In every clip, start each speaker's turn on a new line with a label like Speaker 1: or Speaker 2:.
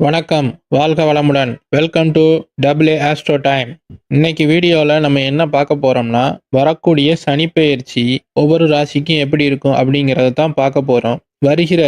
Speaker 1: வணக்கம் வாழ்க வளமுடன். Welcome to W astro time இன்னைக்கு வீடியோவில் நம்ம என்ன பார்க்க போகிறோம்னா வரக்கூடிய சனி பெயர்ச்சி ஒவ்வொரு ராசிக்கும் எப்படி இருக்கும் அப்படிங்கிறத தான் பார்க்க போகிறோம் வருகிற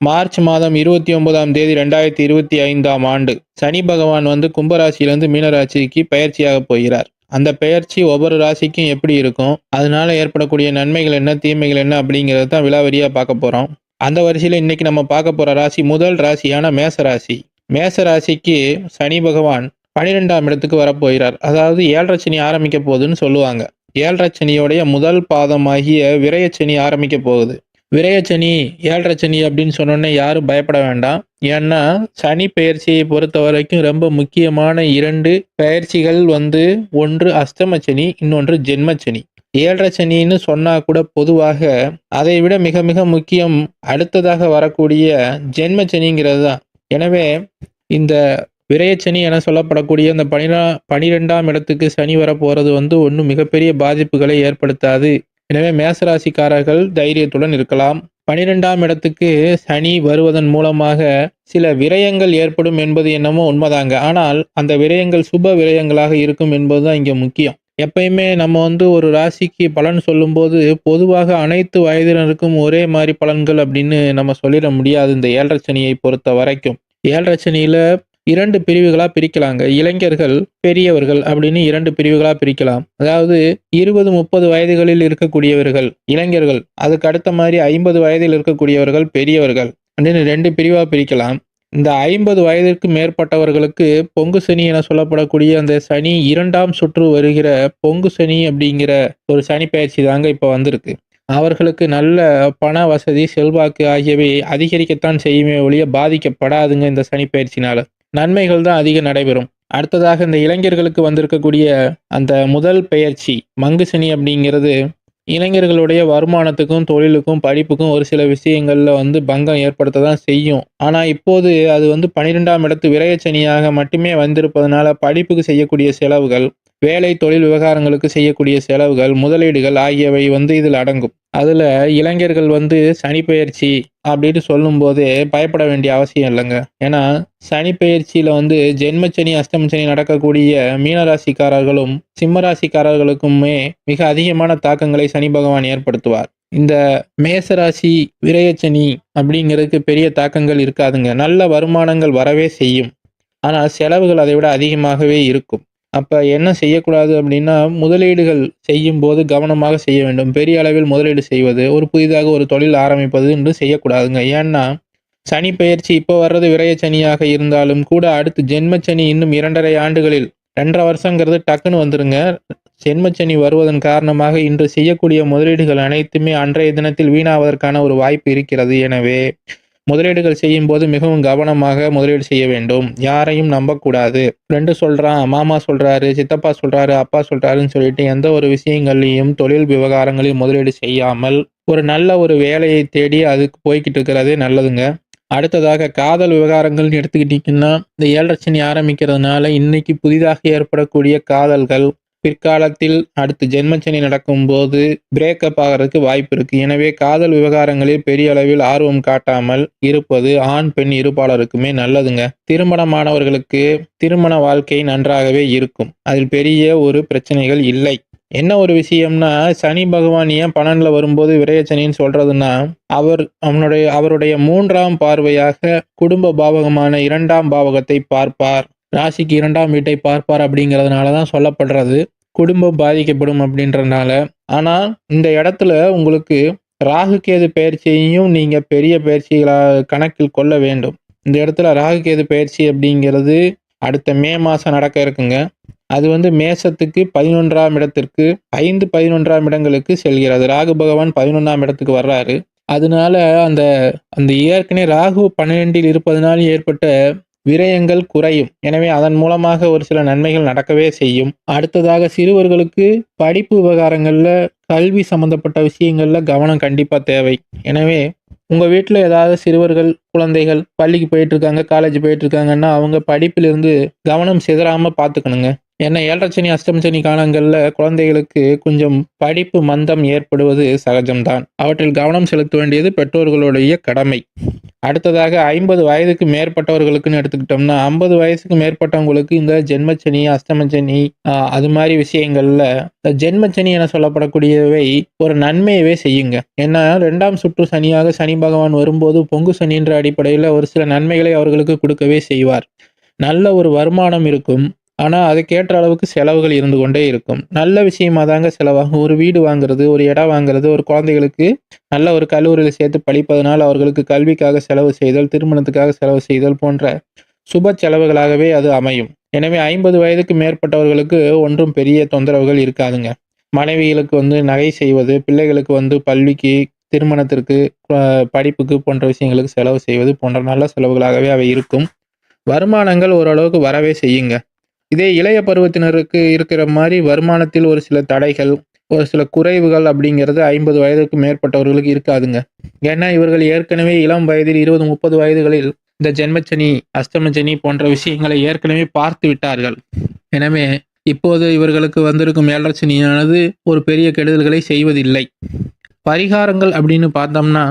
Speaker 1: மார்ச் மாதம் இருபத்தி ஒன்பதாம் தேதி ரெண்டாயிரத்தி இருபத்தி ஐந்தாம் ஆண்டு சனி பகவான் வந்து கும்பராசியிலேருந்து மீனராசிக்கு பயிற்சியாக போகிறார். அந்த பெயர்ச்சி ஒவ்வொரு ராசிக்கும் எப்படி இருக்கும் அதனால ஏற்படக்கூடிய நன்மைகள் என்ன தீமைகள் என்ன அப்படிங்கிறத தான் விலாவரியாக பார்க்க போகிறோம் அந்த வரிசையில் இன்னைக்கு நம்ம பார்க்க போகிற ராசி முதல் ராசியான மேச ராசி மேச ராசிக்கு சனி பகவான் பனிரெண்டாம் இடத்துக்கு வரப்போகிறார். அதாவது ஏழரை சனி ஆரம்பிக்க போகுதுன்னு சொல்லுவாங்க. ஏழரை சனியோடைய முதல் பாதமாகிய விரயச்சனி ஆரம்பிக்க போகுது. விரயச்சனி ஏழரை சனி அப்படின்னு சொன்னோன்னே யாரும் பயப்பட வேண்டாம். ஏன்னா சனி பயிற்சியை பொறுத்த வரைக்கும் ரொம்ப முக்கியமான இரண்டு பயிற்சிகள் வந்து ஒன்று அஸ்தம சனி இன்னொன்று ஜென்மச்சனி ஏழரை சனின்னு சொன்னா கூட பொதுவாக அதை விட மிக மிக முக்கியம் அடுத்ததாக வரக்கூடிய ஜென்ம சனிங்கிறது தான் எனவே இந்த விரயச்சனி என சொல்லப்படக்கூடிய அந்த பனிரா பனிரெண்டாம் இடத்துக்கு சனி வர போறது வந்து ஒன்றும் மிகப்பெரிய பாதிப்புகளை ஏற்படுத்தாது. எனவே மேசராசிக்காரர்கள் தைரியத்துடன் இருக்கலாம். பனிரெண்டாம் இடத்துக்கு சனி வருவதன் மூலமாக சில விரயங்கள் ஏற்படும் என்பது என்னமோ உண்மைதாங்க. ஆனால் அந்த விரயங்கள் சுப விரயங்களாக இருக்கும் என்பதுதான் இங்கே முக்கியம். எப்பயுமே நம்ம வந்து ஒரு ராசிக்கு பலன் சொல்லும்போது பொதுவாக அனைத்து வயதினருக்கும் ஒரே மாதிரி பலன்கள் அப்படின்னு நம்ம சொல்லிட முடியாது இந்த ஏழரை சனியை பொறுத்த வரைக்கும். ஏழரை சனியில இரண்டு பிரிவுகளா பிரிக்கலாங்க. இளைஞர்கள் பெரியவர்கள் அப்படின்னு இரண்டு பிரிவுகளா பிரிக்கலாம். அதாவது இருபது முப்பது வயதுகளில் இருக்கக்கூடியவர்கள் இளைஞர்கள் அதுக்கு அடுத்த மாதிரி ஐம்பது வயதில் இருக்கக்கூடியவர்கள் பெரியவர்கள் அப்படின்னு ரெண்டு பிரிவா பிரிக்கலாம். இந்த ஐம்பது வயதிற்கு மேற்பட்டவர்களுக்கு பொங்கு சனி என சொல்லப்படக்கூடிய அந்த சனி இரண்டாம் சுற்று வருகிற பொங்கு சனி அப்படிங்கிற ஒரு சனி பயிற்சி தாங்க இப்போ வந்திருக்கு. அவர்களுக்கு நல்ல பண வசதி செல்வாக்கு ஆகியவை அதிகரிக்கத்தான் செய்யுமே ஒழிய பாதிக்கப்படாதுங்க இந்த சனி பயிற்சினால. நன்மைகள் தான் அதிகம் நடைபெறும். அடுத்ததாக இந்த இளைஞர்களுக்கு வந்திருக்கக்கூடிய அந்த முதல் பெயர்ச்சி மங்கு சனி அப்படிங்கிறது இளைஞர்களுடைய வருமானத்துக்கும் தொழிலுக்கும் படிப்புக்கும் ஒரு சில விஷயங்களில் வந்து பங்கம் ஏற்படுத்த தான் செய்யும். ஆனால் இப்போது அது வந்து பன்னிரெண்டாம் இடத்து விரயச்சனியாக மட்டுமே வந்திருப்பதனால படிப்புக்கு செய்யக்கூடிய செலவுகள் வேலை தொழில் விவகாரங்களுக்கு செய்யக்கூடிய செலவுகள் முதலீடுகள் ஆகியவை வந்து இதில் அடங்கும். அதில் இளைஞர்கள் வந்து சனி பயிற்சி அப்படின்னு சொல்லும்போது பயப்பட வேண்டிய அவசியம் இல்லைங்க. ஏன்னா சனி பயிற்சியில வந்து ஜென்மச்சனி அஷ்டமச்சனி நடக்கக்கூடிய மீனராசிக்காரர்களும் சிம்மராசிக்காரர்களுக்குமே மிக அதிகமான தாக்கங்களை சனி பகவான் ஏற்படுத்துவார். இந்த மேசராசி விரயச்சனி அப்படிங்கிறதுக்கு பெரிய தாக்கங்கள் இருக்காதுங்க. நல்ல வருமானங்கள் வரவே செய்யும். ஆனால் செலவுகள் அதை விட அதிகமாகவே இருக்கும். அப்போ என்ன செய்யக்கூடாது அப்படின்னா முதலீடுகள் செய்யும் போது கவனமாக செய்ய வேண்டும். பெரிய அளவில் முதலீடு செய்வது ஒரு புதிதாக ஒரு தொழில் ஆரம்பிப்பது என்று செய்யக்கூடாதுங்க. ஏன்னா சனி பெயர்ச்சி இப்போ வர்றது விரயச்சனியாக இருந்தாலும் கூட அடுத்து ஜென்மச்சனி இன்னும் இரண்டரை ஆண்டுகளில் ரெண்டரை வருஷங்கிறது டக்குன்னு வந்துருங்க. ஜென்மச்சனி வருவதன் காரணமாக இன்று செய்யக்கூடிய முதலீடுகள் அனைத்துமே அன்றைய தினத்தில் வீணாவதற்கான ஒரு வாய்ப்பு இருக்கிறது. எனவே முதலீடுகள் செய்யும் போது மிகவும் கவனமாக முதலீடு செய்ய வேண்டும். யாரையும் நம்பக்கூடாது. ஃப்ரெண்டு சொல்றான் மாமா சொல்றாரு சித்தப்பா சொல்றாரு அப்பா சொல்றாருன்னு சொல்லிட்டு எந்த ஒரு விஷயங்கள்லையும் தொழில் விவகாரங்களில் முதலீடு செய்யாமல் ஒரு நல்ல ஒரு வேலையை தேடி அதுக்கு போய்கிட்டு இருக்கிறதே நல்லதுங்க. அடுத்ததாக காதல் விவகாரங்கள்னு எடுத்துக்கிட்டிங்கன்னா இந்த ஏழரை சனி ஆரம்பிக்கிறதுனால இன்னைக்கு புதிதாக ஏற்படக்கூடிய காதல்கள் பிற்காலத்தில் அடுத்து ஜென்மச்சனி நடக்கும்போது பிரேக்கப் ஆகிறதுக்கு வாய்ப்பு இருக்கு. எனவே காதல் விவகாரங்களில் பெரிய அளவில் ஆர்வம் காட்டாமல் இருப்பது ஆண் பெண் இருப்பாளருக்குமே நல்லதுங்க. திருமணமானவர்களுக்கு திருமண வாழ்க்கை நன்றாகவே இருக்கும். அதில் பெரிய ஒரு பிரச்சனைகள் இல்லை. என்ன ஒரு விஷயம்னா சனி பகவான் ஏன் பன்னெண்டுல வரும்போது விரயச்சனின்னு சொல்றதுன்னா அவர் அவனுடைய அவருடைய மூன்றாம் பார்வையாக குடும்ப பாவகமான இரண்டாம் பாவகத்தை பார்ப்பார். ராசிக்கு இரண்டாம் வீட்டை பார்ப்பார் அப்படிங்கிறதுனால தான் சொல்லப்படுறது. குடும்பம் பாதிக்கப்படும் அப்படின்றனால ஆனால் இந்த இடத்துல உங்களுக்கு ராகு கேது பயிற்சியையும் நீங்கள் பெரிய பயிற்சிகளாக கணக்கில் கொள்ள வேண்டும். இந்த இடத்துல ராகு கேது பயிற்சி அப்படிங்கிறது அடுத்த மே மாதம் நடக்க இருக்குங்க. அது வந்து மேசத்துக்கு பதினொன்றாம் இடத்திற்கு ஐந்து பதினொன்றாம் இடங்களுக்கு செல்கிறது. ராகு பகவான் பதினொன்றாம் இடத்துக்கு வர்றாரு. அதனால அந்த அந்த ஏற்கனவே ராகு பன்னிரெண்டில் இருப்பதனால் ஏற்பட்ட விரயங்கள் குறையும். எனவே அதன் மூலமாக ஒரு சில நன்மைகள் நடக்கவே செய்யும். அடுத்ததாக சிறுவர்களுக்கு படிப்பு விவகாரங்களில் கல்வி சம்பந்தப்பட்ட விஷயங்களில் கவனம் கண்டிப்பாக தேவை. எனவே உங்கள் வீட்டில் ஏதாவது சிறுவர்கள் குழந்தைகள் பள்ளிக்கு போயிட்டு இருக்காங்க காலேஜ் போயிட்டு இருக்காங்கன்னா அவங்க படிப்பிலிருந்து கவனம் சிதறாமல் பார்த்துக்கணுங்க. ஏன்னா ஏழரை சனி சனி காலங்களில் குழந்தைகளுக்கு கொஞ்சம் படிப்பு மந்தம் ஏற்படுவது சகஜம்தான். அவற்றில் கவனம் செலுத்த வேண்டியது பெற்றோர்களுடைய கடமை. அடுத்ததாக ஐம்பது வயதுக்கு மேற்பட்டவர்களுக்குன்னு எடுத்துக்கிட்டோம்னா ஐம்பது வயசுக்கு மேற்பட்டவங்களுக்கு இந்த ஜென்மச்சனி அஷ்டமச்சனி அது மாதிரி விஷயங்கள்ல இந்த ஜென்மச்சனி என சொல்லப்படக்கூடியவை ஒரு நன்மையவே செய்யுங்க. ஏன்னா ரெண்டாம் சுற்று சனியாக சனி பகவான் வரும்போது பொங்கு சனின்ற அடிப்படையில் ஒரு சில நன்மைகளை அவர்களுக்கு கொடுக்கவே செய்வார். நல்ல ஒரு வருமானம் இருக்கும். ஆனால் அதுக்கேற்ற அளவுக்கு செலவுகள் இருந்து கொண்டே இருக்கும். நல்ல விஷயமா தாங்க செலவாகும். ஒரு வீடு வாங்குறது ஒரு இடம் வாங்குறது ஒரு குழந்தைகளுக்கு நல்ல ஒரு கல்லூரியில் சேர்த்து படிப்பதனால் அவர்களுக்கு கல்விக்காக செலவு செய்தல் திருமணத்துக்காக செலவு செய்தல் போன்ற சுப செலவுகளாகவே அது அமையும். எனவே ஐம்பது வயதுக்கு மேற்பட்டவர்களுக்கு ஒன்றும் பெரிய தொந்தரவுகள் இருக்காதுங்க. மனைவிகளுக்கு வந்து நகை செய்வது பிள்ளைகளுக்கு வந்து பள்ளிக்கு திருமணத்திற்கு படிப்புக்கு போன்ற விஷயங்களுக்கு செலவு செய்வது போன்ற நல்ல செலவுகளாகவே அவை இருக்கும். வருமானங்கள் ஓரளவுக்கு வரவே செய்யுங்க. இதே இளைய பருவத்தினருக்கு இருக்கிற மாதிரி வருமானத்தில் ஒரு சில தடைகள் ஒரு சில குறைவுகள் அப்படிங்கிறது ஐம்பது வயதுக்கு மேற்பட்டவர்களுக்கு இருக்காதுங்க. ஏன்னா இவர்கள் ஏற்கனவே இளம் வயதில் இருபது முப்பது வயதுகளில் இந்த ஜென்மச்சனி அஸ்தமச்சனி போன்ற விஷயங்களை ஏற்கனவே பார்த்து விட்டார்கள். எனவே இப்போது இவர்களுக்கு வந்திருக்கும் மேலட்சனியானது ஒரு பெரிய கெடுதல்களை செய்வதில்லை. பரிகாரங்கள் அப்படின்னு பார்த்தோம்னா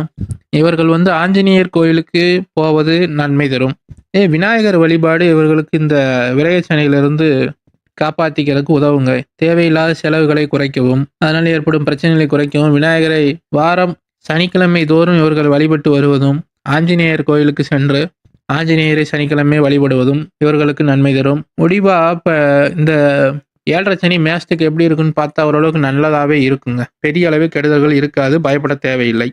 Speaker 1: இவர்கள் வந்து ஆஞ்சநேயர் கோயிலுக்கு போவது நன்மை தரும். ஏ விநாயகர் வழிபாடு இவர்களுக்கு இந்த விரயச்சனையிலிருந்து காப்பாற்றிக்கிறதுக்கு உதவுங்க. தேவையில்லாத செலவுகளை குறைக்கவும் அதனால் ஏற்படும் பிரச்சனைகளை குறைக்கவும் விநாயகரை வாரம் சனிக்கிழமை தோறும் இவர்கள் வழிபட்டு வருவதும் ஆஞ்சநேயர் கோயிலுக்கு சென்று ஆஞ்சநேயரை சனிக்கிழமை வழிபடுவதும் இவர்களுக்கு நன்மை தரும். முடிவாக இப்போ இந்த ஏழரை சனி மேஸ்துக்கு எப்படி இருக்குன்னு பார்த்தா ஓரளவுக்கு நல்லதாகவே இருக்குங்க. பெரிய அளவு கெடுதல்கள் இருக்காது பயப்பட தேவையில்லை.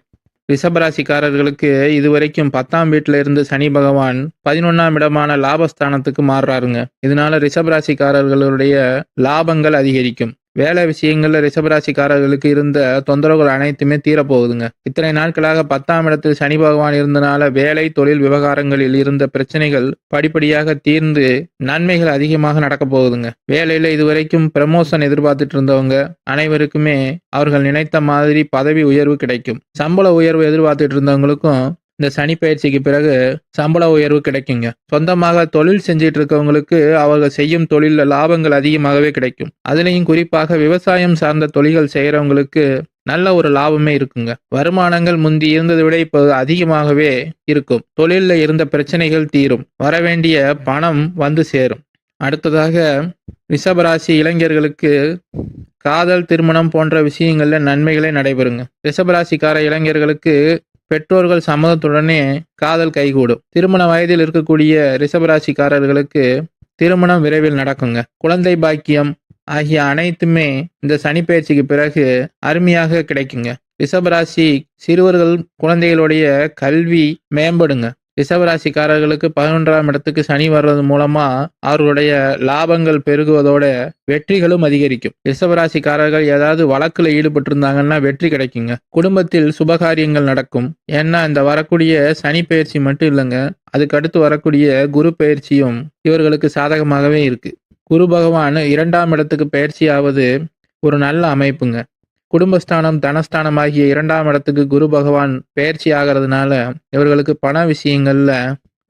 Speaker 1: ரிஷபராசிக்காரர்களுக்கு இதுவரைக்கும் பத்தாம் வீட்டில் இருந்து சனி பகவான் பதினொன்றாம் இடமான லாபஸ்தானத்துக்கு மாறுறாருங்க. இதனால ரிஷபராசிக்காரர்களுடைய லாபங்கள் அதிகரிக்கும். வேலை விஷயங்கள்ல ரிஷபராசிக்காரர்களுக்கு இருந்த தொந்தரவுகள் அனைத்துமே தீரப்போகுதுங்க. இத்தனை நாட்களாக பத்தாம் இடத்தில் சனி பகவான் இருந்தனால வேலை தொழில் விவகாரங்களில் இருந்த பிரச்சனைகள் படிப்படியாக தீர்ந்து நன்மைகள் அதிகமாக நடக்க போகுதுங்க. வேலையில இதுவரைக்கும் ப்ரமோஷன் எதிர்பார்த்துட்டு இருந்தவங்க அனைவருக்குமே அவர்கள் நினைத்த மாதிரி பதவி உயர்வு கிடைக்கும். சம்பள உயர்வு எதிர்பார்த்துட்டு இருந்தவங்களுக்கும் இந்த சனி பயிற்சிக்கு பிறகு சம்பள உயர்வு கிடைக்குங்க. சொந்தமாக தொழில் செஞ்சிட்டு இருக்கவங்களுக்கு அவர்கள் செய்யும் தொழில லாபங்கள் அதிகமாகவே கிடைக்கும். அதுலேயும் குறிப்பாக விவசாயம் சார்ந்த தொழில்கள் செய்யறவங்களுக்கு நல்ல ஒரு லாபமே இருக்குங்க. வருமானங்கள் முந்தி இருந்ததை விட இப்போ அதிகமாகவே இருக்கும். தொழிலில் இருந்த பிரச்சனைகள் தீரும். வரவேண்டிய பணம் வந்து சேரும். அடுத்ததாக ரிஷபராசி இளைஞர்களுக்கு காதல் திருமணம் போன்ற விஷயங்கள்ல நன்மைகளே நடைபெறுங்க. ரிஷபராசிக்கார இளைஞர்களுக்கு பெற்றோர்கள் சம்மதத்துடனே காதல் கைகூடும். திருமண வயதில் இருக்கக்கூடிய ரிஷபராசிக்காரர்களுக்கு திருமணம் விரைவில் நடக்குங்க. குழந்தை பாக்கியம் ஆகிய அனைத்துமே இந்த சனிப்பெயர்ச்சிக்கு பிறகு அருமையாக கிடைக்குங்க. ரிஷபராசி சிறுவர்கள் குழந்தைகளுடைய கல்வி மேம்படுங்க. ரிசவராசிக்காரர்களுக்கு பதினொன்றாம் இடத்துக்கு சனி வர்றது மூலமா அவர்களுடைய லாபங்கள் பெருகுவதோட வெற்றிகளும் அதிகரிக்கும். ரிசவராசிக்காரர்கள் ஏதாவது வழக்குல ஈடுபட்டு இருந்தாங்கன்னா வெற்றி கிடைக்குங்க. குடும்பத்தில் சுபகாரியங்கள் நடக்கும். ஏன்னா இந்த வரக்கூடிய சனி பயிற்சி மட்டும் இல்லைங்க. அதுக்கு அடுத்து வரக்கூடிய குரு பயிற்சியும் இவர்களுக்கு சாதகமாகவே இருக்கு. குரு பகவான் இரண்டாம் இடத்துக்கு பயிற்சியாவது ஒரு நல்ல அமைப்புங்க. குடும்பஸ்தானம் தனஸ்தானம் ஆகிய இரண்டாம் இடத்துக்கு குரு பகவான் பயிற்சி ஆகிறதுனால இவர்களுக்கு பண விஷயங்கள்ல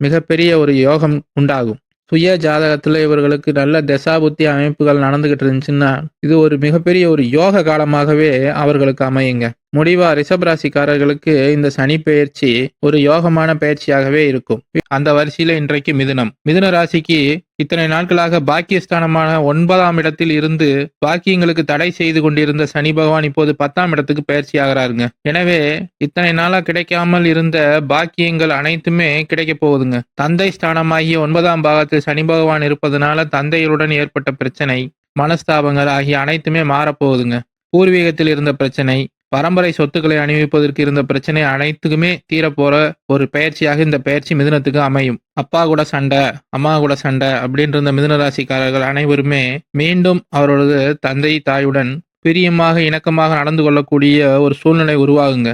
Speaker 1: மிகப்பெரிய ஒரு யோகம் உண்டாகும். சுய ஜாதகத்துல இவர்களுக்கு நல்ல தசாபுத்தி அமைப்புகள் நடந்துகிட்டு இருந்துச்சுன்னா இது ஒரு மிகப்பெரிய ஒரு யோக காலமாகவே அவர்களுக்கு அமையுங்க. முடிவா ரிஷபராசிக்காரர்களுக்கு இந்த சனி பயிற்சி ஒரு யோகமான பயிற்சியாகவே இருக்கும். அந்த வரிசையில இன்றைக்கு மிதுனம். மிதுன ராசிக்கு இத்தனை நாட்களாக பாக்கியஸ்தானமான ஒன்பதாம் இடத்தில் இருந்து பாக்கியங்களுக்கு தடை செய்து கொண்டிருந்த சனி பகவான் இப்போது பத்தாம் இடத்துக்கு பயிற்சி ஆகிறாருங்க எனவே இத்தனை நாளா கிடைக்காமல் இருந்த பாக்கியங்கள் அனைத்துமே கிடைக்க போகுதுங்க. தந்தை ஸ்தானமாகிய ஒன்பதாம் பாகத்தில் சனி பகவான் இருப்பதனால தந்தையருடன் ஏற்பட்ட பிரச்சனை மனஸ்தாபங்கள் ஆகிய அனைத்துமே மாறப்போகுதுங்க பூர்வீகத்தில் இருந்த பிரச்சனை பரம்பரை சொத்துக்களை அணிவிப்பதற்கு இருந்த பிரச்சனை அனைத்துக்குமே தீரப்போற ஒரு பயிற்சியாக இந்த பயிற்சி மிதுனத்துக்கு அமையும். அப்பா கூட சண்டை அம்மா கூட சண்டை அப்படின்ற இந்த மிதுன ராசிக்காரர்கள் அனைவருமே மீண்டும் அவரது தந்தை தாயுடன் பிரியமாக இணக்கமாக நடந்து கொள்ளக்கூடிய ஒரு சூழ்நிலை உருவாகுங்க.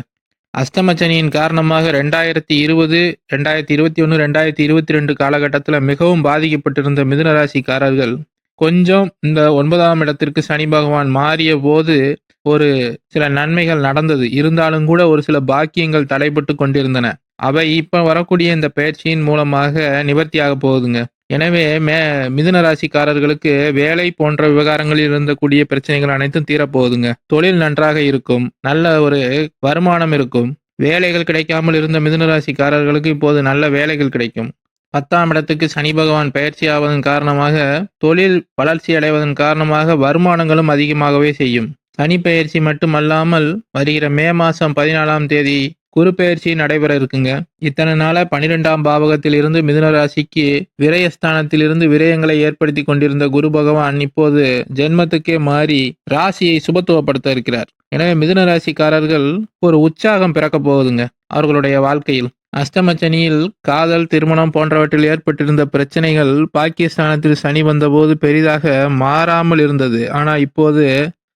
Speaker 1: அஸ்தமச்சனியின் காரணமாக ரெண்டாயிரத்தி இருபது ரெண்டாயிரத்தி இருபத்தி ஒன்று ரெண்டாயிரத்தி இருபத்தி ரெண்டு காலகட்டத்தில் மிகவும் பாதிக்கப்பட்டிருந்த மிதுனராசிக்காரர்கள் கொஞ்சம் இந்த ஒன்பதாம் இடத்திற்கு சனி பகவான் மாறிய போது ஒரு சில நன்மைகள் நடந்தது. இருந்தாலும் கூட ஒரு சில பாக்கியங்கள் தடைபட்டு கொண்டிருந்தன. அவை இப்ப வரக்கூடிய இந்த பயிற்சியின் மூலமாக நிவர்த்தியாக போகுதுங்க. எனவே மே மிதுன ராசிக்காரர்களுக்கு வேலை போன்ற விவகாரங்களில் இருந்தக்கூடிய பிரச்சனைகள் அனைத்தும் தீரப்போகுதுங்க. தொழில் நன்றாக இருக்கும். நல்ல ஒரு வருமானம் இருக்கும். வேலைகள் கிடைக்காமல் இருந்த மிதுன ராசிக்காரர்களுக்கு இப்போது நல்ல வேலைகள் கிடைக்கும். பத்தாம் இடத்துக்கு சனி பகவான் பயிற்சி ஆவதன் காரணமாக தொழில் வளர்ச்சி அடைவதன் காரணமாக வருமானங்களும் அதிகமாகவே செய்யும். சனி பயிற்சி மட்டுமல்லாமல் வருகிற மே மாதம் பதினாலாம் தேதி குரு பயிற்சி நடைபெற இருக்குங்க. இத்தனை நாளாக பனிரெண்டாம் பாவகத்தில் இருந்து மிதுன ராசிக்கு விரயஸ்தானத்தில் இருந்து விரயங்களை ஏற்படுத்தி கொண்டிருந்த குரு பகவான் இப்போது ஜென்மத்துக்கே மாறி ராசியை சுபத்துவப்படுத்த இருக்கிறார். எனவே மிதுன ராசிக்காரர்கள் ஒரு உற்சாகம் பிறக்க போகுதுங்க அவர்களுடைய வாழ்க்கையில். அஷ்டமச்சனியில் காதல் திருமணம் போன்றவற்றில் ஏற்பட்டிருந்த பிரச்சனைகள் பாகிஸ்தானத்தில் சனி வந்தபோது பெரிதாக மாறாமல் இருந்தது. ஆனால் இப்போது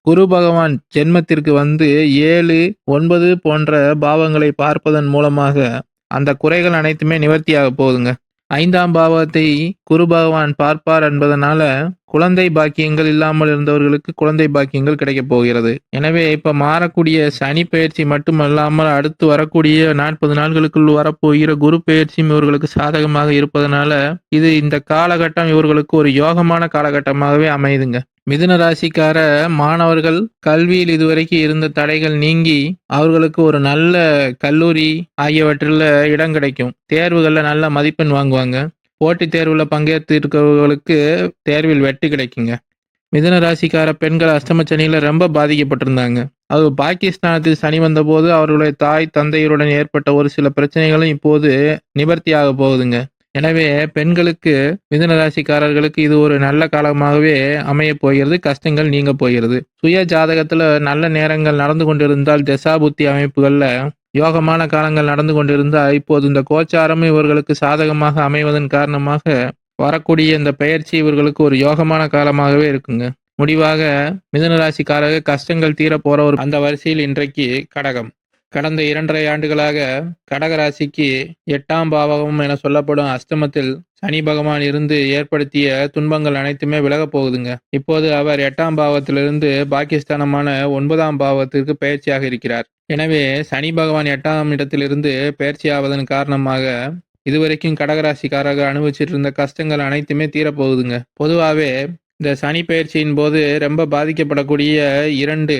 Speaker 1: குரு பகவான் ஜென்மத்திற்கு வந்து ஏழு ஒன்பது போன்ற பாவங்களை பார்ப்பதன் மூலமாக அந்த குறைகள் அனைத்துமே நிவர்த்தியாக போகுதுங்க. ஐந்தாம் பாவத்தை குரு பகவான் பார்ப்பார் என்பதனால குழந்தை பாக்கியங்கள் இல்லாமல் இருந்தவர்களுக்கு குழந்தை பாக்கியங்கள் கிடைக்கப் போகிறது. எனவே இப்ப மாறக்கூடிய சனி பயிற்சி மட்டுமல்லாமல் அடுத்து வரக்கூடிய நாற்பது நாட்களுக்குள் வரப்போகிற குரு பயிற்சியும் இவர்களுக்கு சாதகமாக இருப்பதனால இது இந்த காலகட்டம் இவர்களுக்கு ஒரு யோகமான காலகட்டமாகவே அமையுதுங்க. மிதுன ராசிக்கார மாணவர்கள் கல்வியில் இதுவரைக்கும் இருந்த தடைகள் நீங்கி அவர்களுக்கு ஒரு நல்ல கல்லூரி ஆகியவற்றில் இடம் கிடைக்கும். தேர்வுகளில் நல்ல மதிப்பெண் வாங்குவாங்க. போட்டித் தேர்வில் பங்கேற்று இருக்கிறவர்களுக்கு தேர்வில் வெற்றி கிடைக்குங்க. மிதுன ராசிக்கார பெண்கள் அஷ்டமச்சனியில் ரொம்ப பாதிக்கப்பட்டிருந்தாங்க. அது பாகிஸ்தானத்தில் சனி வந்தபோது அவர்களுடைய தாய் தந்தையருடன் ஏற்பட்ட ஒரு சில பிரச்சனைகளும் இப்போது நிவர்த்தியாக போகுதுங்க. எனவே பெண்களுக்கு மிதுன ராசிக்காரர்களுக்கு இது ஒரு நல்ல காலமாகவே அமைய போகிறது. கஷ்டங்கள் நீங்க போகிறது. சுய ஜாதகத்துல நல்ல நேரங்கள் நடந்து கொண்டிருந்தால் தசாபுத்தி அமைப்புகள்ல யோகமான காலங்கள் நடந்து கொண்டிருந்தால் இப்போது இந்த கோச்சாரம் இவர்களுக்கு சாதகமாக அமைவதன் காரணமாக வரக்கூடிய இந்த பயிற்சி இவர்களுக்கு ஒரு யோகமான காலமாகவே இருக்குங்க. முடிவாக மிதுன ராசிக்காரர்கள் கஷ்டங்கள் தீர போற ஒரு அந்த வரிசையில் இன்றைக்கு கடகம். கடந்த இரண்டரை ஆண்டுகளாக கடகராசிக்கு எட்டாம் பாவகம் என சொல்லப்படும் அஷ்டமத்தில் சனி பகவான் இருந்து ஏற்படுத்திய துன்பங்கள் அனைத்துமே விலகப் போகுதுங்க. இப்போது அவர் எட்டாம் பாவத்திலிருந்து பாகிஸ்தானமான ஒன்பதாம் பாவத்திற்கு பயிற்சியாக இருக்கிறார். எனவே சனி பகவான் எட்டாம் இடத்திலிருந்து பயிற்சியாவதன் காரணமாக இதுவரைக்கும் கடகராசிக்காரர்கள் அனுபவிச்சிட்டு இருந்த கஷ்டங்கள் அனைத்துமே தீரப்போகுதுங்க பொதுவாகவே இந்த சனி பயிற்சியின் போது ரொம்ப பாதிக்கப்படக்கூடிய இரண்டு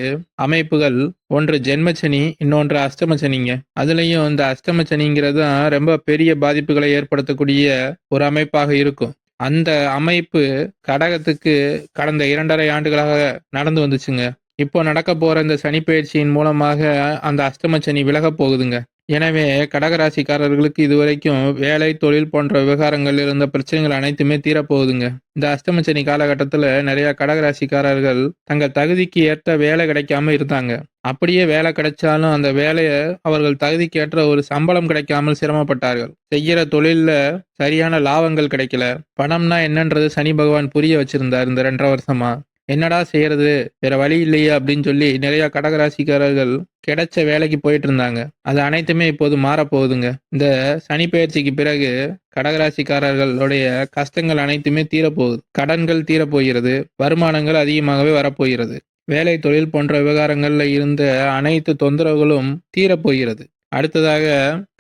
Speaker 1: அமைப்புகள் ஒன்று ஜென்மச்சனி இன்னொன்று அஷ்டமச்சனிங்க. அதுலயும் இந்த அஷ்டமச்சனிங்கிறது தான் ரொம்ப பெரிய பாதிப்புகளை ஏற்படுத்தக்கூடிய ஒரு அமைப்பாக இருக்கும். அந்த அமைப்பு கடகத்துக்கு கடந்த இரண்டரை ஆண்டுகளாக நடந்து வந்துச்சுங்க. இப்போ நடக்க போற இந்த சனி பயிற்சியின் மூலமாக அந்த அஷ்டமச்சனி விலக போகுதுங்க. எனவே கடகராசிக்காரர்களுக்கு இதுவரைக்கும் வேலை தொழில் போன்ற விவகாரங்கள் இருந்த பிரச்சனைகள் அனைத்துமே தீரப்போகுதுங்க. இந்த அஷ்டமச்சனி காலகட்டத்தில் நிறைய கடகராசிக்காரர்கள் தங்கள் தகுதிக்கு ஏற்ற வேலை கிடைக்காம இருந்தாங்க. அப்படியே வேலை கிடைச்சாலும் அந்த வேலையை அவர்கள் தகுதிக்கு ஏற்ற ஒரு சம்பளம் கிடைக்காமல் சிரமப்பட்டார்கள். செய்கிற தொழிலில் சரியான லாபங்கள் கிடைக்கல. பணம்னா என்னன்றது சனி பகவான் புரிய வச்சிருந்தார் இந்த ரெண்டரை வருஷமா. என்னடா செய்யறது? வேற வழி இல்லையே அப்படின்னு சொல்லி நிறைய கடகராசிக்காரர்கள் கிடைச்ச வேலைக்கு போயிட்டு இருந்தாங்க. அது அனைத்துமே இப்போது மாறப்போகுதுங்க. இந்த சனி பயிற்சிக்கு பிறகு கடகராசிக்காரர்களுடைய கஷ்டங்கள் அனைத்துமே தீரப்போகுது. கடன்கள் தீரப்போகிறது. வருமானங்கள் அதிகமாகவே வரப்போகிறது. வேலை தொழில் போன்ற விவகாரங்களில் இருந்த அனைத்து தொந்தரவுகளும் தீரப்போகிறது. அடுத்ததாக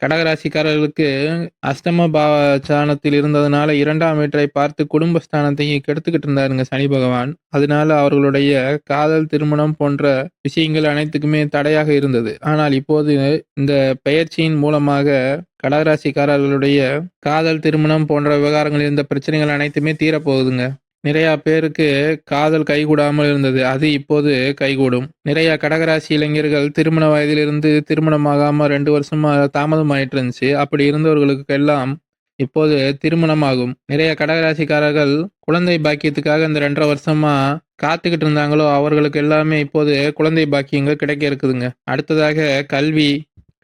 Speaker 1: கடகராசிக்காரர்களுக்கு அஷ்டம பாவஸ்தானத்தில் இருந்ததுனால இரண்டாம் வீட்டை பார்த்து குடும்பஸ்தானத்தையும் கெடுத்துக்கிட்டு இருந்தாருங்க சனி பகவான். அதனால அவர்களுடைய காதல் திருமணம் போன்ற விஷயங்கள் அனைத்துக்குமே தடையாக இருந்தது. ஆனால் இப்போது இந்த பெயர்ச்சியின் மூலமாக கடகராசிக்காரர்களுடைய காதல் திருமணம் போன்ற விவகாரங்கள் இருந்த பிரச்சனைகள் அனைத்துமே தீரப்போகுதுங்க. நிறைய பேருக்கு காதல் கைகூடாமல் இருந்தது. அது இப்போது கைகூடும். நிறைய கடகராசி இளைஞர்கள் திருமண வயதிலிருந்து திருமணமாகாம ரெண்டு வருஷமா தாமதம் ஆயிட்டு இருந்துச்சு அப்படி இருந்தவர்களுக்கு எல்லாம் இப்போது திருமணமாகும். நிறைய கடகராசிக்காரர்கள் குழந்தை பாக்கியத்துக்காக இந்த ரெண்டரை வருஷமா காத்துக்கிட்டு இருந்தாங்களோ அவர்களுக்கு எல்லாமே இப்போது குழந்தை பாக்கியங்கள் கிடைக்க இருக்குதுங்க. அடுத்ததாக கல்வி.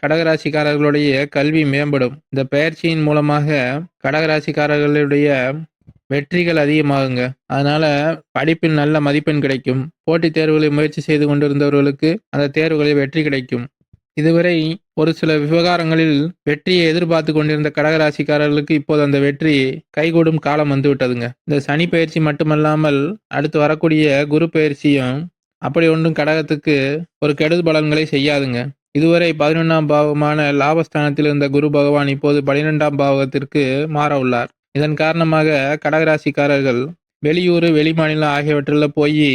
Speaker 1: கடகராசிக்காரர்களுடைய கல்வி மேம்படும். இந்த பயிற்சியின் மூலமாக கடகராசிக்காரர்களுடைய வெற்றிகள் அதிகமாகுங்க. அதனால படிப்பில் நல்ல மதிப்பெண் கிடைக்கும். போட்டித் தேர்வுகளை முயற்சி செய்து கொண்டிருந்தவர்களுக்கு அந்த தேர்வுகளில் வெற்றி கிடைக்கும். இதுவரை ஒரு சில விவகாரங்களில் வெற்றியை எதிர்பார்த்து கொண்டிருந்த கடகராசிக்காரர்களுக்கு இப்போது அந்த வெற்றி கைகூடும் காலம் வந்துவிட்டதுங்க. இந்த சனி பயிற்சி மட்டுமல்லாமல் அடுத்து வரக்கூடிய குரு பயிற்சியும் அப்படி ஒன்றும் கடகத்துக்கு ஒரு கெடுது பலன்களை செய்யாதுங்க. இதுவரை பதினொன்றாம் பாவமான லாபஸ்தானத்தில் இருந்த குரு பகவான் இப்போது பனிரெண்டாம் பாவகத்திற்கு மாற உள்ளார். இதன் காரணமாக கடகராசிக்காரர்கள் வெளியூர் வெளிமாநிலம் ஆகியவற்றில் போய்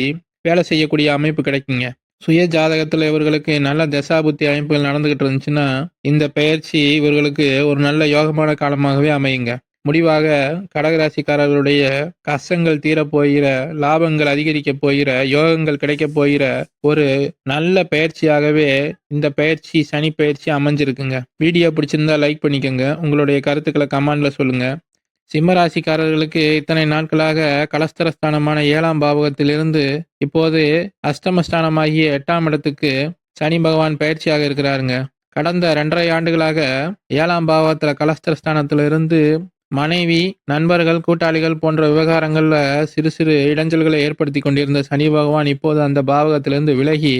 Speaker 1: வேலை செய்யக்கூடிய அமைப்பு கிடைக்குங்க. சுய ஜாதகத்தில் இவர்களுக்கு நல்ல தசாபுத்தி அமைப்புகள் நடந்துகிட்டு இருந்துச்சுன்னா இந்த பயிற்சி இவர்களுக்கு ஒரு நல்ல யோகமான காலமாகவே அமையுங்க. முடிவாக கடகராசிக்காரர்களுடைய கஷ்டங்கள் தீரப்போகிற லாபங்கள் அதிகரிக்க போகிற யோகங்கள் கிடைக்க போகிற ஒரு நல்ல பயிற்சியாகவே இந்த பயிற்சி சனி பயிற்சி அமைஞ்சிருக்குங்க. வீடியோ பிடிச்சிருந்தா லைக் பண்ணிக்கோங்க. உங்களுடைய கருத்துக்களை கமெண்ட்ல சொல்லுங்க. சிம்மராசிக்காரர்களுக்கு இத்தனை நாட்களாக கலஸ்தரஸ்தானமான ஏழாம் பாவகத்திலிருந்து இப்போது அஷ்டமஸ்தானமாகிய எட்டாம் இடத்துக்கு சனி பகவான் பயிற்சியாக இருக்கிறாருங்க. கடந்த ரெண்டரை ஆண்டுகளாக ஏழாம் பாவகத்தில் கலஸ்தரஸ்தானத்திலிருந்து மனைவி நண்பர்கள் கூட்டாளிகள் போன்ற விவகாரங்களில் சிறு சிறு இடைஞ்சல்களை ஏற்படுத்தி கொண்டிருந்த சனி பகவான் இப்போது அந்த பாவகத்திலிருந்து விலகி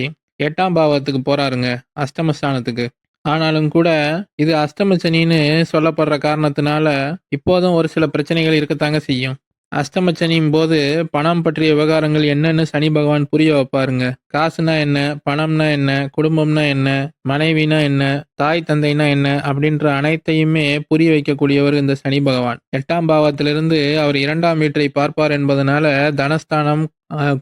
Speaker 1: எட்டாம் பாவத்துக்கு போறாருங்க அஷ்டமஸ்தானத்துக்கு. ஆனாலும் கூட இது அஷ்டம சனின்னு சொல்லப்படுற காரணத்தினால இப்போதும் ஒரு சில பிரச்சனைகள் இருக்கத்தாங்க செய்யும். அஷ்டமசனியின் போது பணம் பற்றிய விவகாரங்கள் என்னன்னு சனி பகவான் புரிய வைப்பாருங்க. காசுனா என்ன பணம்னா என்ன குடும்பம்னா என்ன மனைவினா என்ன தாய் தந்தைனா என்ன அப்படின்ற அனைத்தையுமே புரிய வைக்கக்கூடியவர் இந்த சனி பகவான். எட்டாம் பாவத்திலிருந்து அவர் இரண்டாம் வீட்டை பார்ப்பார் என்பதனால தனஸ்தானம்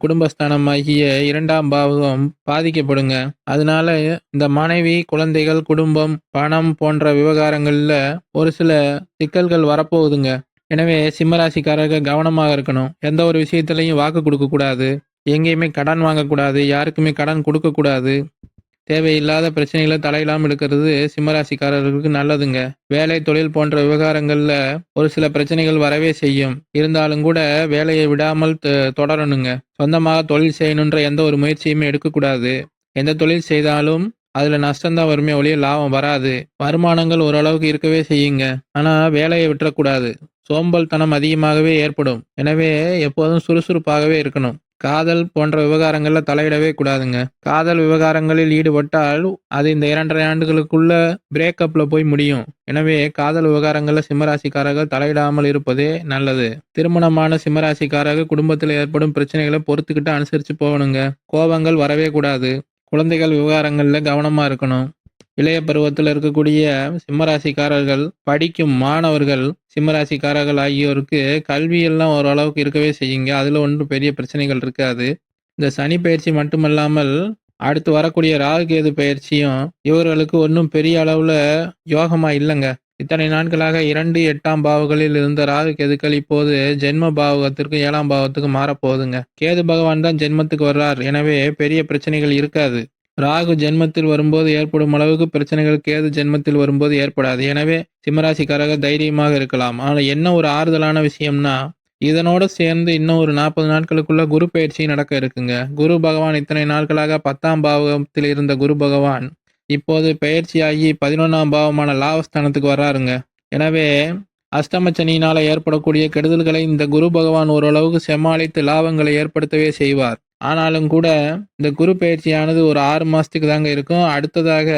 Speaker 1: குடும்பஸ்தானம் ஆகிய இரண்டாம் பாவம் பாதிக்கப்படுங்க. அதனால இந்த மனைவி குழந்தைகள் குடும்பம் பணம் போன்ற விவகாரங்கள்ல ஒரு சில சிக்கல்கள் வரப்போகுதுங்க. எனவே சிம்மராசிக்காரர்கள் கவனமாக இருக்கணும். எந்த ஒரு விஷயத்திலையும் வாக்கு கொடுக்கக்கூடாது. எங்கேயுமே கடன் வாங்கக்கூடாது. யாருக்குமே கடன் கொடுக்கக்கூடாது. தேவையில்லாத பிரச்சனைகளை தலையிடாமல் இருக்கிறது சிம்மராசிக்காரர்களுக்கு நல்லதுங்க. வேலை தொழில் போன்ற விவகாரங்களில் ஒரு சில பிரச்சனைகள் வரவே செய்யும். இருந்தாலும் கூட வேலையை விடாமல் தொடரணுங்க. சொந்தமாக தொழில் செய்யணுன்ற எந்த ஒரு முயற்சியுமே எடுக்கக்கூடாது. எந்த தொழில் செய்தாலும் அதில் நஷ்டம்தான் வருமே ஒழிய லாபம் வராது. வருமானங்கள் ஓரளவுக்கு இருக்கவே செய்யுங்க. ஆனால் வேலையை விட்டுறக்கூடாது. சோம்பல்தனம் அதிகமாகவே ஏற்படும். எனவே எப்போதும் சுறுசுறுப்பாகவே இருக்கணும். காதல் போன்ற விவகாரங்களில் தலையிடவே கூடாதுங்க. காதல் விவகாரங்களில் ஈடுபட்டால் அது இந்த இரண்டரை ஆண்டுகளுக்குள்ள பிரேக்கப்ல போய் முடியும். எனவே காதல் விவகாரங்களில் சிம்மராசிக்காரர்கள் தலையிடாமல் இருப்பதே நல்லது. திருமணமான சிம்மராசிக்காரர்கள் குடும்பத்தில் ஏற்படும் பிரச்சனைகளை பொறுத்துக்கிட்டு அனுசரிச்சு போகணுங்க. கோபங்கள் வரவே கூடாது. குழந்தைகள் விவகாரங்களில் கவனமாக இருக்கணும். இளைய பருவத்தில் இருக்கக்கூடிய சிம்மராசிக்காரர்கள் படிக்கும் மாணவர்கள் சிம்மராசிக்காரர்கள் ஆகியோருக்கு கல்வியெல்லாம் ஓரளவுக்கு இருக்கவே செய்யுங்க. அதில் ஒன்றும் பெரிய பிரச்சனைகள் இருக்காது. இந்த சனி பயிற்சி மட்டுமல்லாமல் அடுத்து வரக்கூடிய ராகுகேது பயிற்சியும் இவர்களுக்கு ஒன்றும் பெரிய அளவில் யோகமாக இல்லைங்க. இத்தனை நாட்களாக இரண்டு எட்டாம் பாவங்களில் இருந்த ராகு கேதுக்கள் இப்போது ஜென்ம பாவகத்திற்கு ஏழாம் பாவத்துக்கு மாறப்போகுதுங்க. கேது பகவான் தான் ஜென்மத்துக்கு வர்றார். எனவே பெரிய பிரச்சனைகள் இருக்காது. ராகு ஜென்மத்தில் வரும்போது ஏற்படும் அளவுக்கு பிரச்சனைகள் கேது ஜென்மத்தில் வரும்போது ஏற்படாது. எனவே சிம்மராசிக்காரர்கள் தைரியமாக இருக்கலாம். ஆனால் என்ன ஒரு ஆறுதலான விஷயம்னா இதனோடு சேர்ந்து இன்னும் ஒரு நாற்பது நாட்களுக்குள்ள குரு பயிற்சி நடக்க இருக்குங்க. குரு பகவான் இத்தனை நாட்களாக பத்தாம் பாவகத்தில் இருந்த குரு பகவான் இப்போது பயிற்சியாகி பதினொன்றாம் பாவமான லாபஸ்தானத்துக்கு வராருங்க. எனவே அஷ்டமச்சனியினால் ஏற்படக்கூடிய கெடுதல்களை இந்த குரு பகவான் ஓரளவுக்கு சமாளித்து லாபங்களை ஏற்படுத்தவே செய்வார். ஆனாலும் கூட இந்த குரு பயிற்சியானது ஒரு ஆறு மாசத்துக்கு தாங்க இருக்கும். அடுத்ததாக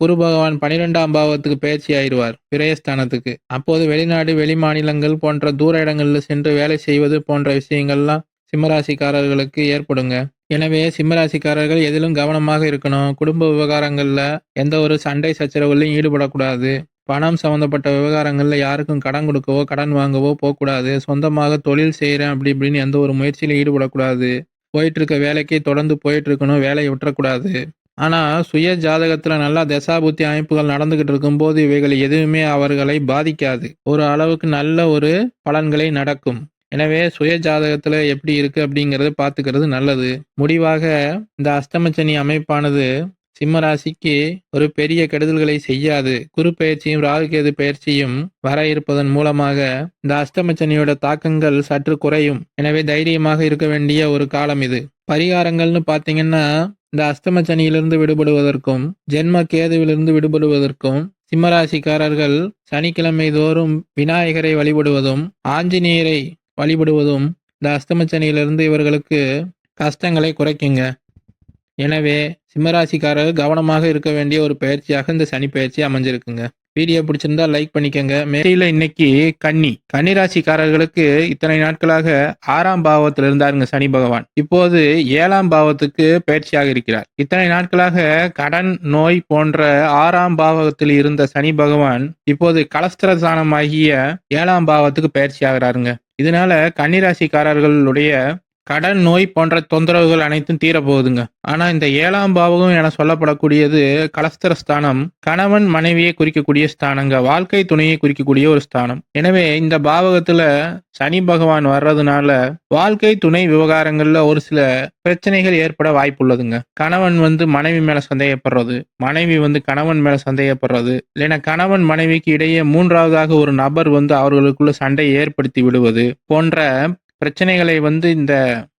Speaker 1: குரு பகவான் பனிரெண்டாம் பாவத்துக்கு பயிற்சி ஆயிடுவார் விரயஸ்தானத்துக்கு. அப்போது வெளிநாடு வெளி மாநிலங்கள் போன்ற தூர இடங்களில் சென்று வேலை செய்வது போன்ற விஷயங்கள்லாம் சிம்மராசிக்காரர்களுக்கு ஏற்படுங்க. எனவே சிம்மராசிக்காரர்கள் எதிலும் கவனமாக இருக்கணும். குடும்ப விவகாரங்களில் எந்த ஒரு சண்டை சச்சரவுலையும் ஈடுபடக்கூடாது. பணம் சம்பந்தப்பட்ட விவகாரங்களில் யாருக்கும் கடன் கொடுக்கவோ கடன் வாங்கவோ போகக்கூடாது. சொந்தமாக தொழில் செய்கிறேன் அப்படி இப்படின்னு எந்த ஒரு முயற்சியிலும் ஈடுபடக்கூடாது. போயிட்டு இருக்க வேலைக்கு தொடர்ந்து போயிட்டு இருக்கணும் வேலையை விட்டுறக்கூடாது. ஆனால் சுய ஜாதகத்தில் நல்லா தசாபுத்தி அமைப்புகள் நடந்துக்கிட்டு இருக்கும்போது இவைகள் எதுவுமே அவர்களை பாதிக்காது. ஒரு அளவுக்கு நல்ல ஒரு பலன்களை நடக்கும். எனவே சுய ஜாதகத்தில் எப்படி இருக்கு அப்படிங்கிறத பார்த்துக்கிறது நல்லது. முடிவாக இந்த அஷ்டமச்சனி அமைப்பானது சிம்மராசிக்கு ஒரு பெரிய கெடுதல்களை செய்யாது. குரு பயிற்சியும் ராகுகேது பயிற்சியும் வர இருப்பதன் மூலமாக இந்த அஷ்டமச்சனியோட தாக்கங்கள் சற்று குறையும். எனவே தைரியமாக இருக்க வேண்டிய ஒரு காலம் இது. பரிகாரங்கள்னு பாத்தீங்கன்னா இந்த அஷ்டமச்சனியிலிருந்து விடுபடுவதற்கும் ஜென்ம கேதுவிலிருந்து விடுபடுவதற்கும் சிம்மராசிக்காரர்கள் சனிக்கிழமை தோறும் விநாயகரை வழிபடுவதும் ஆஞ்சநேயரை வழிபடுவதும் இந்த அஷ்டமச்சனியிலிருந்து இவர்களுக்கு கஷ்டங்களை குறைக்குங்க. எனவே சிம்மராசிக்காரர்கள் கவனமாக இருக்க வேண்டிய ஒரு பயிற்சியாக இந்த சனி பயிற்சி அமைஞ்சிருக்குங்க. வீடியோ பிடிச்சிருந்தா லைக் பண்ணிக்கோங்க. மேல இன்னைக்கு கன்னி. கன்னி ராசிக்காரர்களுக்கு இத்தனை நாட்களாக ஆறாம் பாவத்தில் இருந்தாருங்க சனி பகவான். இப்போது ஏழாம் பாவத்துக்கு பயிற்சியாக இருக்கிறார். இத்தனை நாட்களாக கடன் நோய் போன்ற ஆறாம் பாவத்தில் இருந்த சனி பகவான் இப்போது கலஸ்திரஸ்தானமாகிய ஏழாம் பாவத்துக்கு பயிற்சி ஆகிறாருங்க இதனால கன்னிராசிக்காரர்களுடைய கடன் நோய் போன்ற தொந்தரவுகள் அனைத்தும் தீரப்போகுதுங்க. ஆனா இந்த ஏழாம் பாவகம் என சொல்லப்படக்கூடியது கலஸ்தர ஸ்தானம் கணவன் மனைவியை குறிக்கக்கூடிய ஸ்தானங்க வாழ்க்கை துணையை குறிக்கக்கூடிய ஒரு ஸ்தானம். எனவே இந்த பாவகத்துல சனி பகவான் வர்றதுனால வாழ்க்கை துணை விவகாரங்கள்ல ஒரு சில பிரச்சனைகள் ஏற்பட வாய்ப்புள்ளதுங்க. கணவன் வந்து மனைவி மேல சந்தேகப்படுறது மனைவி வந்து கணவன் மேல சந்தேகப்படுறது இல்லைன்னா கணவன் மனைவிக்கு இடையே மூன்றாவதாக ஒரு நபர் வந்து அவர்களுக்குள்ள சண்டை ஏற்படுத்தி விடுவது போன்ற பிரச்சனைகளை வந்து இந்த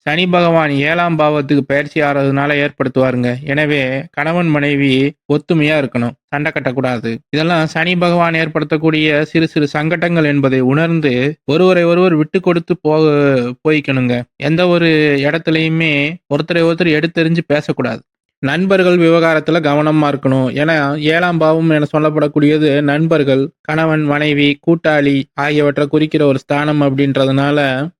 Speaker 1: சனி பகவான் ஏழாம் பாவத்துக்கு பயிற்சி ஆறதுனால ஏற்படுத்துவாருங்க. எனவே கணவன் மனைவி ஒத்துமையா இருக்கணும். சண்டை கட்டக்கூடாது. இதெல்லாம் சனி பகவான் ஏற்படுத்தக்கூடிய சிறு சிறு சங்கடங்கள் என்பதை உணர்ந்து ஒருவரை ஒருவர் விட்டு கொடுத்து போக போய்க்கணுங்க. எந்த ஒரு இடத்துலையுமே ஒருத்தரை ஒருத்தர் எடுத்தெறிஞ்சு பேசக்கூடாது. நண்பர்கள் விவகாரத்துல கவனமா இருக்கணும். ஏன்னா ஏழாம் பாவம் என சொல்லப்படக்கூடியது நண்பர்கள் கணவன் மனைவி கூட்டாளி ஆகியவற்றை குறிக்கிற ஒரு ஸ்தானம் அப்படின்றதுனால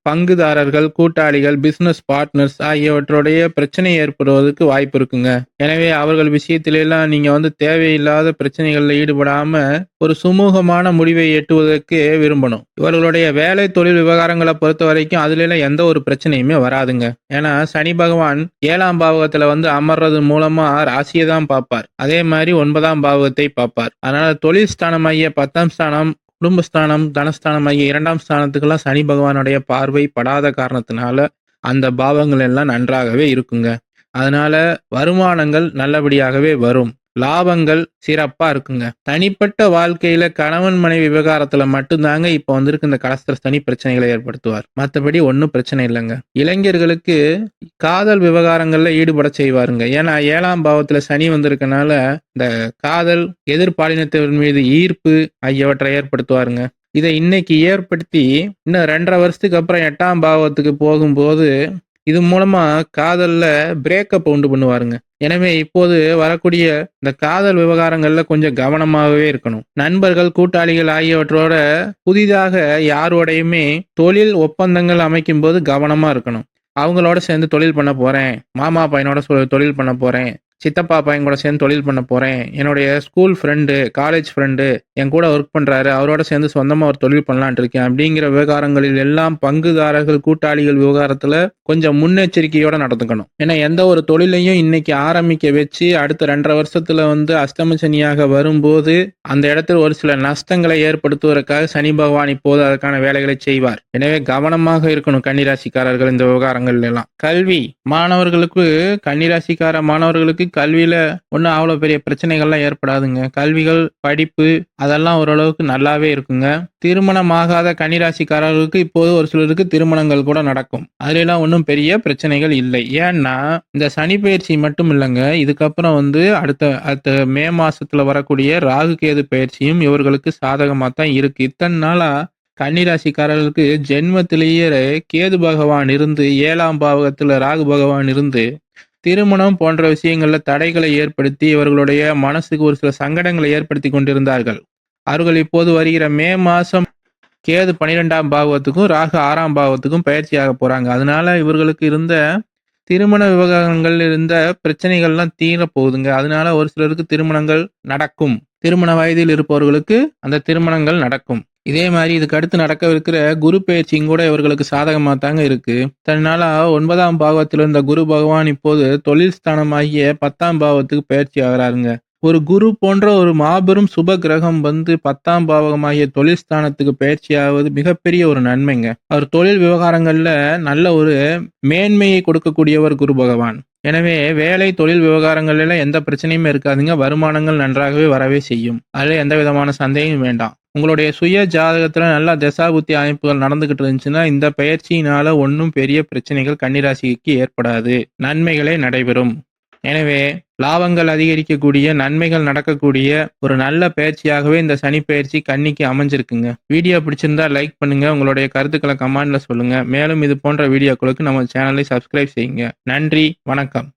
Speaker 1: பங்குதாரர்கள் கூட்டாளிகள் பிசினஸ் பார்ட்னர்ஸ் ஆகியவற்றுடைய பிரச்சனை ஏற்படுவதற்கு வாய்ப்பு இருக்குங்க. எனவே அவர்கள் விஷயத்திலெல்லாம் நீங்க வந்து தேவையில்லாத பிரச்சனைகள்ல ஈடுபடாம ஒரு சுமூகமான முடிவை எட்டுவதற்கு விரும்பணும். இவர்களுடைய வேலை தொழில் விவகாரங்களை பொறுத்த வரைக்கும் அதுல எந்த ஒரு பிரச்சனையுமே வராதுங்க. ஏன்னா சனி பகவான் ஏழாம் பாவகத்துல வந்து அமர்றது மூலமா ராசியை தான் பார்ப்பார். அதே மாதிரி ஒன்பதாம் பாவகத்தை பார்ப்பார். அதனால தொழில் ஸ்தானம் ஆகிய பத்தாம் ஸ்தானம் குடும்பஸ்தானம் தனஸ்தானம் ஆகிய இரண்டாம் ஸ்தானத்துக்கெல்லாம் சனி பகவானுடைய பார்வை படாத காரணத்தினால அந்த பாவங்கள் எல்லாம் நன்றாகவே இருக்குங்க. அதனால வருமானங்கள் நல்லபடியாகவே வரும். லாபங்கள் சிறப்பா இருக்குங்க. தனிப்பட்ட வாழ்க்கையில கணவன் மனைவி விவகாரத்துல மட்டும்தாங்க இப்ப வந்திருக்கு இந்த கலஸ்தர சனி பிரச்சனைகளை ஏற்படுத்துவார். மற்றபடி ஒன்றும் பிரச்சனை இல்லைங்க. இளைஞர்களுக்கு காதல் விவகாரங்கள்ல ஈடுபட செய்வாருங்க. ஏன்னா ஏழாம் பாவத்துல சனி வந்திருக்கனால இந்த காதல் எதிர்பாலினத்தின் மீது ஈர்ப்பு ஆகியவற்றை ஏற்படுத்துவாருங்க. இதை இன்னைக்கு ஏற்படுத்தி இன்னும் ரெண்டரை வருஷத்துக்கு அப்புறம் எட்டாம் பாவத்துக்கு போகும்போது இது மூலமா காதல்ல பிரேக்கப் உண்டு பண்ணுவாருங்க. எனவே இப்போது வரக்கூடிய இந்த காதல் விவகாரங்கள்ல கொஞ்சம் கவனமாகவே இருக்கணும். நண்பர்கள் கூட்டாளிகள் ஆகியவற்றோட புதிதாக யாரோடையுமே தொழில் ஒப்பந்தங்கள் அமைக்கும் போது கவனமா இருக்கணும். அவங்களோட சேர்ந்து தொழில் பண்ண போறேன். மாமா பையனோட தொழில் பண்ண போறேன். சித்தப்பா பையன் கூட சேர்ந்து தொழில் பண்ண போறேன். என்னுடைய ஸ்கூல் ஃப்ரெண்டு காலேஜ் ஃப்ரெண்டு என் கூட ஒர்க் பண்றாரு. அவரோட சேர்ந்து சொந்தமா ஒரு தொழில் பண்ணலான் இருக்கேன். அப்படிங்கிற விவகாரங்களில் எல்லாம் பங்குதாரர்கள் கூட்டாளிகள் விவகாரத்துல கொஞ்சம் முன்னெச்சரிக்கையோட நடந்துக்கணும். ஏன்னா எந்த ஒரு தொழிலையும் இன்னைக்கு ஆரம்பிக்க வச்சு அடுத்த ரெண்டரை வருஷத்துல வந்து அஷ்டம சனியாக வரும்போது அந்த இடத்துல ஒரு சில நஷ்டங்களை ஏற்படுத்துவதற்காக சனி பகவான் இப்போது அதற்கான வேலைகளை செய்வார். எனவே கவனமாக இருக்கணும் கன்னிராசிக்காரர்கள் இந்த விவகாரங்கள் எல்லாம். கல்வி மாணவர்களுக்கு கன்னிராசிக்கார மாணவர்களுக்கு கல்வியில ஒன்றும் அவ்வளோ பெரிய பிரச்சனைகள்லாம் ஏற்படாதுங்க. கல்விகள் படிப்பு அதெல்லாம் ஓரளவுக்கு நல்லாவே இருக்குங்க. திருமணம் ஆகாத கன்னிராசிக்காரர்களுக்கு இப்போது ஒரு சிலருக்கு திருமணங்கள் கூட நடக்கும். அதுலலாம் ஒன்றும் பெரிய பிரச்சனைகள் இல்லை. ஏன்னா இந்த சனி பயிற்சி மட்டும் இல்லைங்க. இதுக்கப்புறம் வந்து அடுத்த அடுத்த மே மாசத்துல வரக்கூடிய ராகு கேது பயிற்சியும் இவர்களுக்கு சாதகமாக தான் இருக்கு. இத்தனை நாளா கன்னிராசிக்காரர்களுக்கு ஜென்மத்திலேயே கேது பகவான் இருந்து ஏழாம் பாவகத்துல ராகு பகவான் இருந்து திருமணம் போன்ற விஷயங்கள்ல தடைகளை ஏற்படுத்தி இவர்களுடைய மனசுக்கு ஒரு சில சங்கடங்களை ஏற்படுத்தி கொண்டிருந்தார்கள். அவர்கள் இப்போது வருகிற மே மாசம் கேது பன்னிரெண்டாம் பாவத்துக்கும் ராகு ஆறாம் பாவத்துக்கும் பயிற்சியாக போறாங்க. அதனால இவர்களுக்கு இருந்த திருமண விவகாரங்கள் இருந்த பிரச்சனைகள்லாம் தீர போகுதுங்க அதனால ஒரு சிலருக்கு திருமணங்கள் நடக்கும். திருமண வயதில் இருப்பவர்களுக்கு அந்த திருமணங்கள் நடக்கும். இதே மாதிரி இதுக்கு அடுத்து நடக்கவிருக்கிற குரு பயிற்சியும் கூட இவர்களுக்கு சாதகமாக தாங்க இருக்கு. தன்னால ஒன்பதாம் பாவத்தில் இருந்த குரு பகவான் இப்போது தொழில் ஸ்தானமாகிய பத்தாம் பாவத்துக்கு பயிற்சி ஆகிறாருங்க. ஒரு குரு போன்ற ஒரு மாபெரும் சுப கிரகம் வந்து பத்தாம் பாவகமாகிய தொழில் ஸ்தானத்துக்கு பயிற்சி ஆவது மிகப்பெரிய ஒரு நன்மைங்க. அவர் தொழில் விவகாரங்கள்ல நல்ல ஒரு மேன்மையை கொடுக்கக்கூடியவர் குரு பகவான். எனவே வேலை தொழில் விவகாரங்கள்ல எந்த பிரச்சனையுமே இருக்காதுங்க. வருமானங்கள் நன்றாகவே வரவே செய்யும். அதுல எந்த விதமான சந்தேகம் வேண்டாம். உங்களுடைய சுய ஜாதகத்தில் நல்ல தசாபுத்தி அமைப்புகள் நடந்துகிட்டு இருந்துச்சுன்னா இந்த பயிற்சியினால ஒன்றும் பெரிய பிரச்சனைகள் கன்னிராசிக்கு ஏற்படாது. நன்மைகளே நடைபெறும். எனவே லாபங்கள் அதிகரிக்கக்கூடிய நன்மைகள் நடக்கக்கூடிய ஒரு நல்ல பயிற்சியாகவே இந்த சனி பயிற்சி கண்ணிக்கு அமைஞ்சிருக்குங்க. வீடியோ பிடிச்சிருந்தா லைக் பண்ணுங்க. உங்களுடைய கருத்துக்களை கமெண்ட்ல சொல்லுங்க. மேலும் இது போன்ற வீடியோக்களுக்கு நம்ம சேனலை சப்ஸ்கிரைப் செய்யுங்க. நன்றி. வணக்கம்.